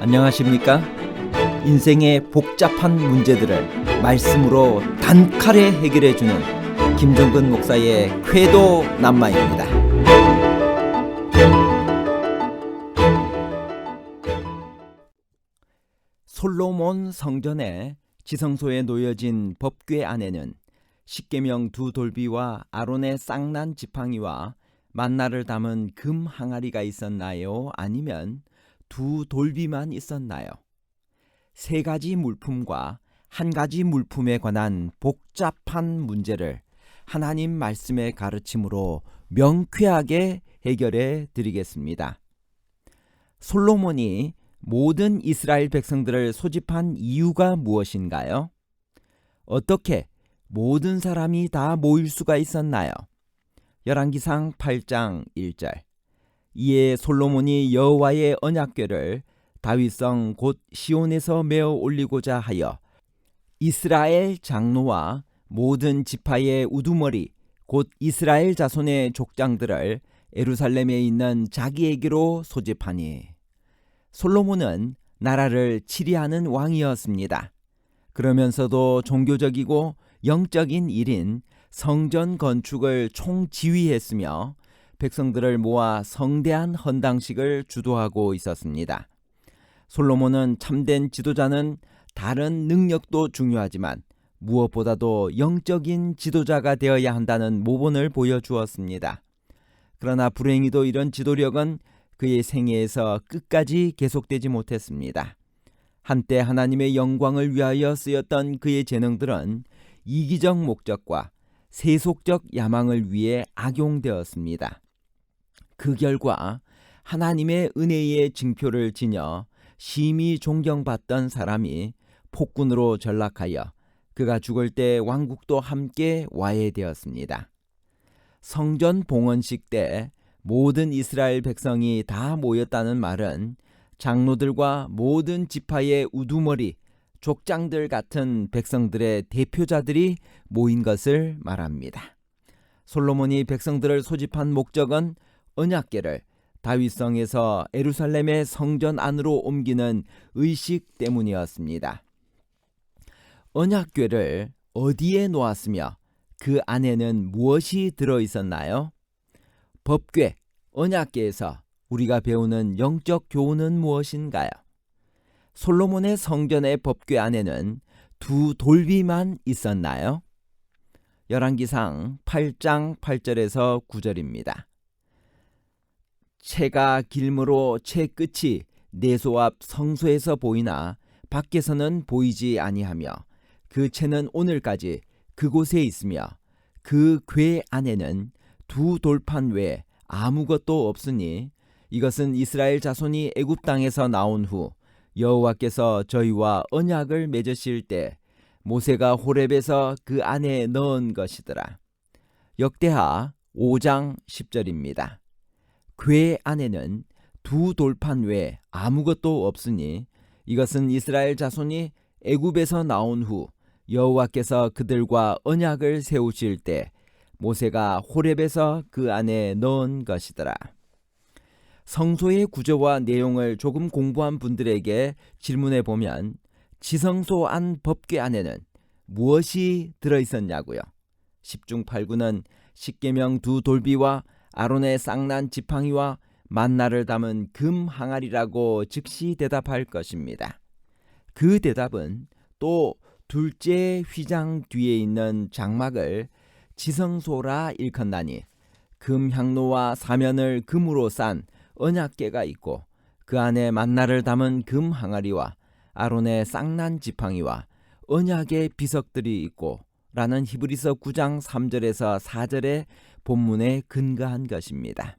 안녕하십니까? 인생의 복잡한 문제들을 말씀으로 단칼에 해결해 주는 김종근 목사의 쾌도 남마입니다. 솔로몬 성전의 지성소에 놓여진 법궤 안에는 십계명 두 돌비와 아론의 쌍난 지팡이와 만나를 담은 금 항아리가 있었나요? 아니면 두 돌비만 있었나요? 세 가지 물품과 한 가지 물품에 관한 복잡한 문제를 하나님 말씀의 가르침으로 명쾌하게 해결해 드리겠습니다. 솔로몬이 모든 이스라엘 백성들을 소집한 이유가 무엇인가요? 어떻게 모든 사람이 다 모일 수가 있었나요? 열왕기상 8장 1절 이에 솔로몬이 여호와의 언약궤를 다윗성 곧 시온에서 메어 올리고자 하여 이스라엘 장로와 모든 지파의 우두머리 곧 이스라엘 자손의 족장들을 에루살렘에 있는 자기에게로 소집하니 솔로몬은 나라를 치리하는 왕이었습니다. 그러면서도 종교적이고 영적인 일인 성전 건축을 총지휘했으며 백성들을 모아 성대한 헌당식을 주도하고 있었습니다. 솔로몬은 참된 지도자는 다른 능력도 중요하지만 무엇보다도 영적인 지도자가 되어야 한다는 모본을 보여주었습니다. 그러나 불행히도 이런 지도력은 그의 생애에서 끝까지 계속되지 못했습니다. 한때 하나님의 영광을 위하여 쓰였던 그의 재능들은 이기적 목적과 세속적 야망을 위해 악용되었습니다. 그 결과 하나님의 은혜의 징표를 지녀 심히 존경받던 사람이 폭군으로 전락하여 그가 죽을 때 왕국도 함께 와해되었습니다. 성전 봉헌식 때 모든 이스라엘 백성이 다 모였다는 말은 장로들과 모든 지파의 우두머리, 족장들 같은 백성들의 대표자들이 모인 것을 말합니다. 솔로몬이 백성들을 소집한 목적은 언약계를 다윗성에서 에루살렘의 성전 안으로 옮기는 의식 때문이었습니다. 언약궤를 어디에 놓았으며 그 안에는 무엇이 들어 있었나요? 법궤, 언약궤에서 우리가 배우는 영적 교훈은 무엇인가요? 솔로몬의 성전의 법궤 안에는 두 돌비만 있었나요? 열왕기상 8장 8절에서 9절입니다. 채가 길므로 채 끝이 내소 앞 성소에서 보이나 밖에서는 보이지 아니하며 그 채는 오늘까지 그곳에 있으며 그 궤 안에는 두 돌판 외에 아무것도 없으니 이것은 이스라엘 자손이 애굽 땅에서 나온 후 여호와께서 저희와 언약을 맺으실 때 모세가 호렙에서 그 안에 넣은 것이더라. 역대하 5장 10절입니다. 궤 안에는 두 돌판 외에 아무것도 없으니 이것은 이스라엘 자손이 애굽에서 나온 후 여호와께서 그들과 언약을 세우실 때 모세가 호렙에서 그 안에 넣은 것이더라. 성소의 구조와 내용을 조금 공부한 분들에게 질문해 보면 지성소 안 법궤 안에는 무엇이 들어 있었냐고요. 10중 8구는 십계명 두 돌비와 아론의 쌍난 지팡이와 만나를 담은 금 항아리라고 즉시 대답할 것입니다. 그 대답은 또 둘째 휘장 뒤에 있는 장막을 지성소라 일컫나니 금 향로와 사면을 금으로 싼 언약계가 있고 그 안에 만나를 담은 금 항아리와 아론의 쌍난 지팡이와 언약의 비석들이 있고 라는 히브리서 9장 3절에서 4절의 본문에 근거한 것입니다.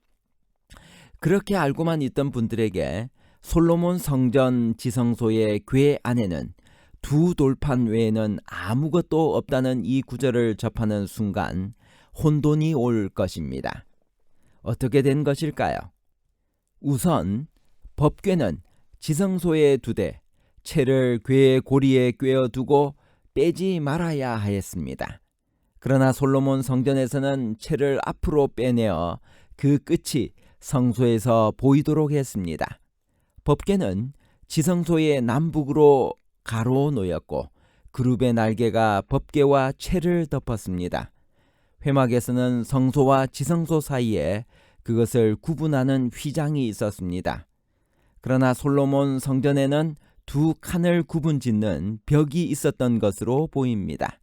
그렇게 알고만 있던 분들에게 솔로몬 성전 지성소의 궤 안에는 두 돌판 외에는 아무것도 없다는 이 구절을 접하는 순간 혼돈이 올 것입니다. 어떻게 된 것일까요? 우선 법궤는 지성소에 두되 채를 궤의 고리에 꿰어 두고 빼지 말아야 하였습니다. 그러나 솔로몬 성전에서는 채를 앞으로 빼내어 그 끝이 성소에서 보이도록 했습니다. 법궤는 지성소의 남북으로 가로 놓였고 그룹의 날개가 법궤와 채를 덮었습니다. 회막에서는 성소와 지성소 사이에 그것을 구분하는 휘장이 있었습니다. 그러나 솔로몬 성전에는 두 칸을 구분 짓는 벽이 있었던 것으로 보입니다.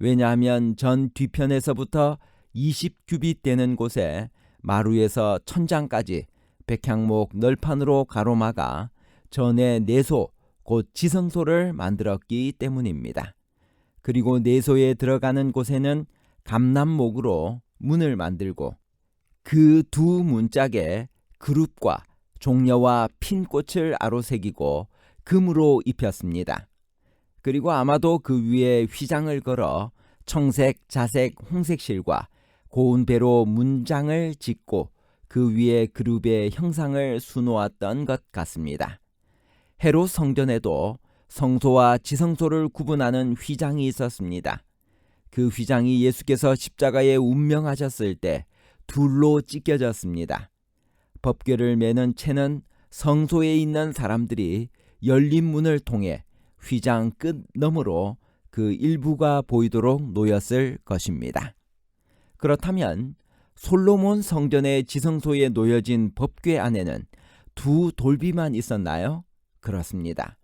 왜냐하면 전 뒤편에서부터 20규빗 되는 곳에 마루에서 천장까지 백향목 널판으로 가로막아 전에 내소 곧 지성소를 만들었기 때문입니다. 그리고 내소에 들어가는 곳에는 감남목으로 문을 만들고 그 두 문짝에 그룹과 종려와 핀 꽃을 아로새기고 금으로 입혔습니다. 그리고 아마도 그 위에 휘장을 걸어 청색, 자색, 홍색 실과 고운 배로 문장을 짓고 그 위에 그룹의 형상을 수놓았던 것 같습니다. 헤롯 성전에도 성소와 지성소를 구분하는 휘장이 있었습니다. 그 휘장이 예수께서 십자가에 운명하셨을 때 둘로 찢겨졌습니다. 법궤를 매는 채는 성소에 있는 사람들이 열린 문을 통해 휘장 끝 너머로 그 일부가 보이도록 놓였을 것입니다. 그렇다면 솔로몬 성전의 지성소에 놓여진 법궤 안에는 두 돌비만 있었나요? 그렇습니다.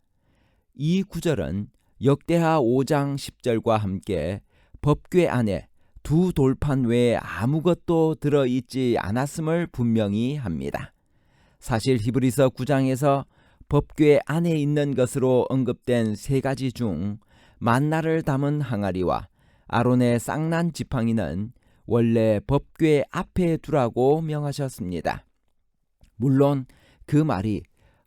이 구절은 역대하 5장 10절과 함께 법궤 안에 두 돌판 외에 아무것도 들어있지 않았음을 분명히 합니다. 사실 히브리서 9장에서 법궤 안에 있는 것으로 언급된 세 가지 중 만나를 담은 항아리와 아론의 쌍난 지팡이는 원래 법궤 앞에 두라고 명하셨습니다. 물론 그 말이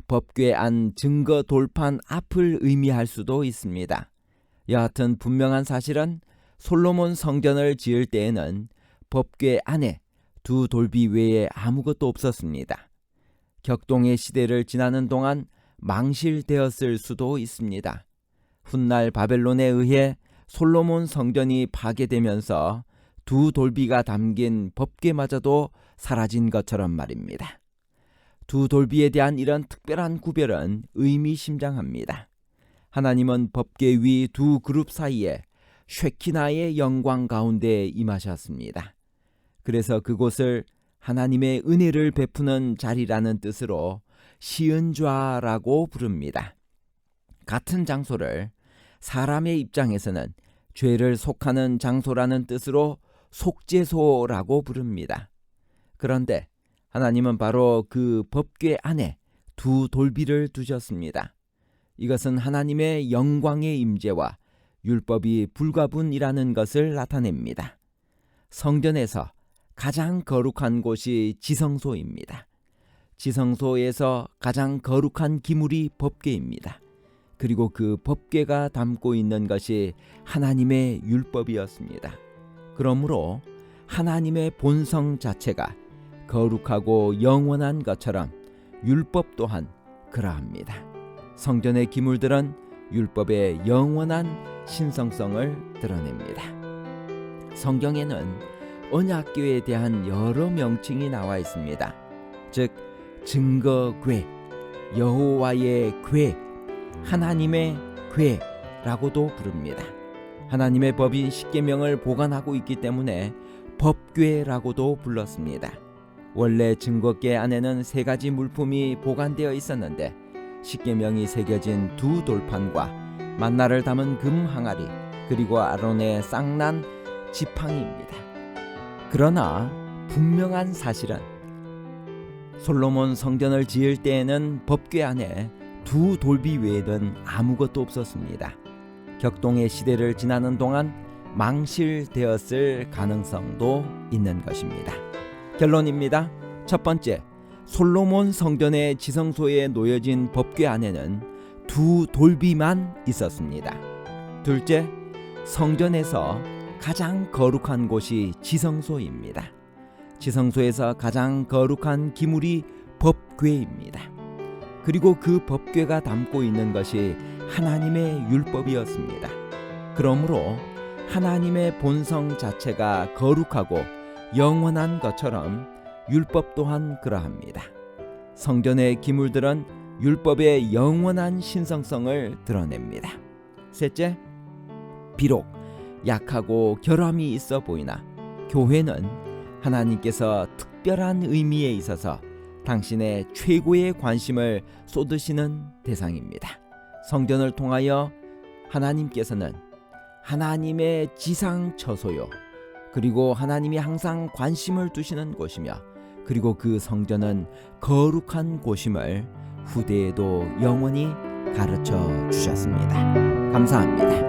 법궤 안 증거 돌판 앞을 의미할 수도 있습니다. 여하튼 분명한 사실은 솔로몬 성전을 지을 때에는 법궤 안에 두 돌비 외에 아무것도 없었습니다. 격동의 시대를 지나는 동안 망실되었을 수도 있습니다. 훗날 바벨론에 의해 솔로몬 성전이 파괴되면서 두 돌비가 담긴 법궤마저도 사라진 것처럼 말입니다. 두 돌비에 대한 이런 특별한 구별은 의미심장합니다. 하나님은 법궤 위 두 그룹 사이에 쉐키나의 영광 가운데 임하셨습니다. 그래서 그곳을 하나님의 은혜를 베푸는 자리라는 뜻으로 시은좌라고 부릅니다. 같은 장소를 사람의 입장에서는 죄를 속하는 장소라는 뜻으로 속죄소라고 부릅니다. 그런데 하나님은 바로 그 법궤 안에 두 돌비를 두셨습니다. 이것은 하나님의 영광의 임재와 율법이 불가분이라는 것을 나타냅니다. 성전에서 가장 거룩한 곳이 지성소입니다. 지성소에서 가장 거룩한 기물이 법궤입니다. 그리고 그 법궤가 담고 있는 것이 하나님의 율법이었습니다. 그러므로 하나님의 본성 자체가 거룩하고 영원한 것처럼 율법 또한 그러합니다. 성전의 기물들은 율법의 영원한 신성성을 드러냅니다. 성경에는 언약교에 대한 여러 명칭이 나와 있습니다. 즉 증거궤, 여호와의 궤, 하나님의 궤라고도 부릅니다. 하나님의 법인 십계명을 보관하고 있기 때문에 법궤라고도 불렀습니다. 원래 증거궤 안에는 세 가지 물품이 보관되어 있었는데 십계명이 새겨진 두 돌판과 만나를 담은 금 항아리 그리고 아론의 쌍난 지팡이입니다. 그러나 분명한 사실은 솔로몬 성전을 지을 때에는 법궤 안에 두 돌비 외에는 아무것도 없었습니다. 격동의 시대를 지나는 동안 망실되었을 가능성도 있는 것입니다. 결론입니다. 첫 번째, 솔로몬 성전의 지성소에 놓여진 법궤 안에는 두 돌비만 있었습니다. 둘째, 성전에서 가장 거룩한 곳이 지성소입니다. 지성소에서 가장 거룩한 기물이 법궤입니다. 그리고 그 법궤가 담고 있는 것이 하나님의 율법이었습니다. 그러므로 하나님의 본성 자체가 거룩하고 영원한 것처럼 율법 또한 그러합니다. 성전의 기물들은 율법의 영원한 신성성을 드러냅니다. 셋째, 비록 약하고 결함이 있어 보이나 교회는 하나님께서 특별한 의미에 있어서 당신의 최고의 관심을 쏟으시는 대상입니다. 성전을 통하여 하나님께서는 하나님의 지상 처소요 그리고 하나님이 항상 관심을 두시는 곳이며 그리고 그 성전은 거룩한 곳임을 후대에도 영원히 가르쳐 주셨습니다. 감사합니다.